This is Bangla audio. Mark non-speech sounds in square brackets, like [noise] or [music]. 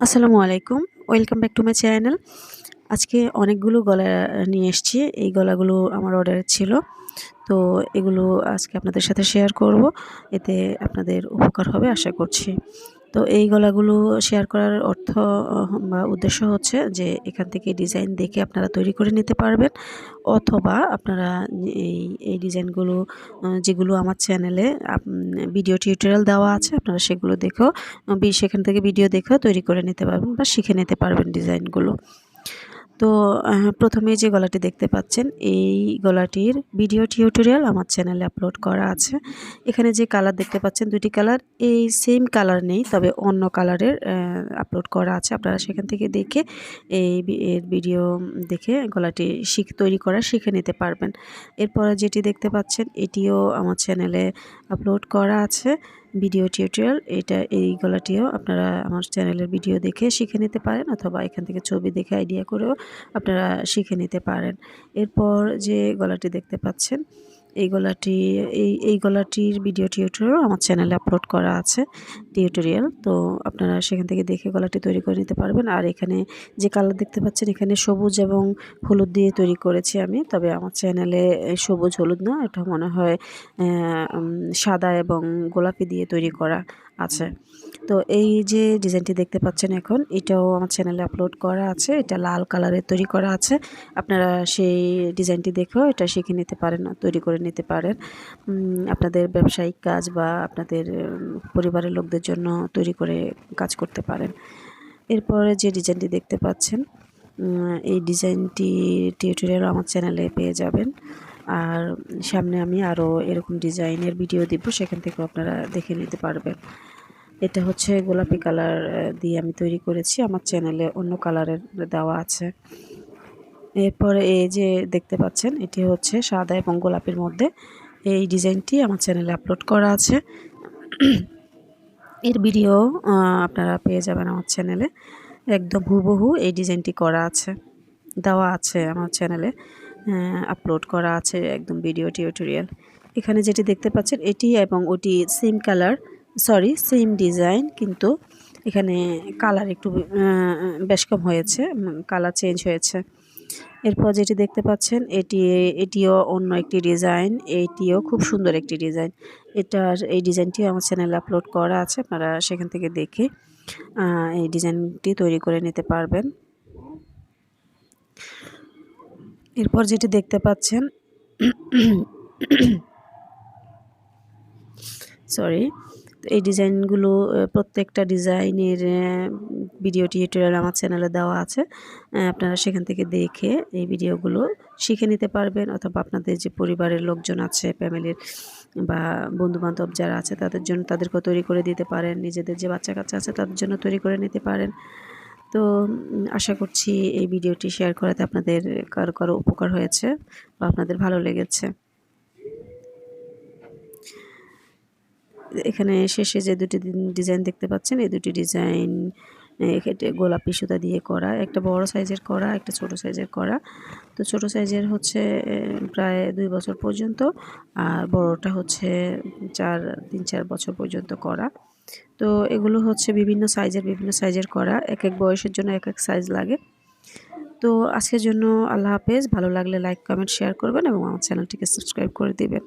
আসসালামু আলাইকুম। Welcome back to my channel আজকে অনেকগুলো গলা নিয়ে এসেছি। এই গলাগুলো আমার অর্ডার ছিল। তো এগুলো আজকে আপনাদের সাথে শেয়ার করব। এতে আপনাদের উপকার হবে, আশা করছি। তো এই গলাগুলো শেয়ার করার অর্থ বা উদ্দেশ্য হচ্ছে যে এখান থেকে ডিজাইন দেখে আপনারা তৈরি করে নিতে পারবেন, অথবা আপনারা এই এই ডিজাইনগুলো যেগুলো আমার চ্যানেলে ভিডিও টিউটোরিয়াল দেওয়া আছে, আপনারা সেগুলো দেখেও সেখান থেকে ভিডিও দেখেও তৈরি করে নিতে পারবেন বা শিখে নিতে পারবেন ডিজাইনগুলো তো প্রথমে যে গলাটি দেখতে পাচ্ছেন, এই গলাটির ভিডিও টিউটোরিয়াল আমার চ্যানেলে আপলোড করা আছে। এখানে যে কালার দেখতে পাচ্ছেন, দুটি কালার, এই সেম কালার নেই, তবে অন্য কালারের আপলোড করা আছে। আপনারা সেখান থেকে দেখে এই এর ভিডিও দেখে গলাটি শিখ, তৈরি করা শিখে নিতে পারবেন। এরপরে যেটি দেখতে পাচ্ছেন, এটিও আমার চ্যানেলে আপলোড করা আছে। ভিডিও টিউটোরিয়াল এটা এই গলাটিও আপনারা আমার চ্যানেলের ভিডিও দেখে শিখে নিতে পারেন অথবা এখান থেকে ছবি দেখে আইডিয়া করেও আপনারা শিখে নিতে পারেন। এরপর যে গলাটি দেখতে পাচ্ছেন এই গলাটি, এই এই গলাটির ভিডিও টিউটোরিয়াল আমার চ্যানেলে আপলোড করা আছে টিউটোরিয়াল তো আপনারা সেখান থেকে দেখে গলাটি তৈরি করে নিতে পারবেন। আর এখানে যে কালার দেখতে পাচ্ছেন, এখানে সবুজ এবং হলুদ দিয়ে তৈরি করেছি আমি। তবে আমার চ্যানেলে সবুজ হলুদ না, এটা মনে হয় সাদা এবং গোলাপি দিয়ে তৈরি করা। আছে। তো এই যে ডিজাইনটি দেখতে পাচ্ছেন এখন, এটাও আমার চ্যানেলে আপলোড করা আছে। এটা লাল কালারের তৈরি করা আছে। আপনারা সেই ডিজাইনটি দেখেও এটা শিখে নিতে পারেন, তৈরি করে নিতে পারেন। আপনাদের ব্যবসায়িক কাজ বা আপনাদের পরিবারের লোকদের জন্য তৈরি করে কাজ করতে পারেন। এরপরে যে ডিজাইনটি দেখতে পাচ্ছেন এই ডিজাইনটি টিউটোরিয়াল আমার চ্যানেলে পেয়ে যাবেন। আর সামনে আমি আরও এরকম ডিজাইনের ভিডিও দিব, সেখান থেকেও আপনারা দেখে নিতে পারবেন। এটা হচ্ছে গোলাপি কালার দিয়ে আমি তৈরি করেছি। আমার চ্যানেলে অন্য কালারের দেওয়া আছে। এরপরে এই যে দেখতে পাচ্ছেন, এটি হচ্ছে সাদা এবং গোলাপির মধ্যে। এই ডিজাইনটি আমার চ্যানেলে আপলোড করা আছে। এর ভিডিও আপনারা পেয়ে যাবেন আমার চ্যানেলে। একদম হুবহু এই ডিজাইনটি করা আছে, দেওয়া আছে আমার চ্যানেলে। আপলোড করা আছে একদম ভিডিও টিউটোরিয়াল। এখানে যেটি দেখতে পাচ্ছেন, এটি এবং ওটি same colour. Sorry same design কিন্তু এখানে কালার একটু বেশ কম হয়েছে কালার চেঞ্জ হয়েছে। এরপর যেটি দেখতে পাচ্ছেন, এটি, এটিও অন্য একটি ডিজাইন এটিও খুব সুন্দর একটি ডিজাইন এটার, এই ডিজাইনটি আমার চ্যানেলে আপলোড করা আছে, আপনারা সেখান থেকে দেখে এই ডিজাইনটি তৈরি করে নিতে পারবেন। এরপর যেটি দেখতে পাচ্ছেন [coughs] সরি এই ডিজাইনগুলো প্রত্যেকটা ডিজাইনের ভিডিও টিউটোরিয়াল আমার চ্যানেলে দেওয়া আছে। আপনারা সেখান থেকে দেখে এই ভিডিওগুলো শিখে নিতে পারবেন অথবা আপনাদের যে পরিবারের লোকজন আছে, ফ্যামিলির বা বন্ধুবান্ধব যারা আছে, তাদের জন্য তাদেরকেও তৈরি করে দিতে পারেন। নিজেদের যে বাচ্চা কাচ্চা আছে, তাদের জন্য তৈরি করে নিতে পারেন। তো আশা করছি এই ভিডিওটি শেয়ার করাতে আপনাদের কারও কারও উপকার হয়েছে বা আপনাদের ভালো লেগেছে। এখানে শেষে যে দুটি ডিজাইন দেখতে পাচ্ছেন, এই দুটি ডিজাইন এক্ষেত্রে গোলাপি সুতা দিয়ে করা, একটা বড় সাইজের করা, একটা ছোট সাইজের করা। তো ছোট সাইজের হচ্ছে প্রায় দুই বছর পর্যন্ত, আর বড়টা হচ্ছে চার, তিন, চার বছর পর্যন্ত করা। তো এগুলো হচ্ছে বিভিন্ন সাইজের বিভিন্ন সাইজের করা এক এক বয়সের জন্য এক এক সাইজ লাগে। তো আজকের জন্য আল্লাহ হাফেজ, ভালো লাগলে লাইক, কমেন্ট, শেয়ার করবেন এবং আমার চ্যানেলটিকে সাবস্ক্রাইব করে দিবেন।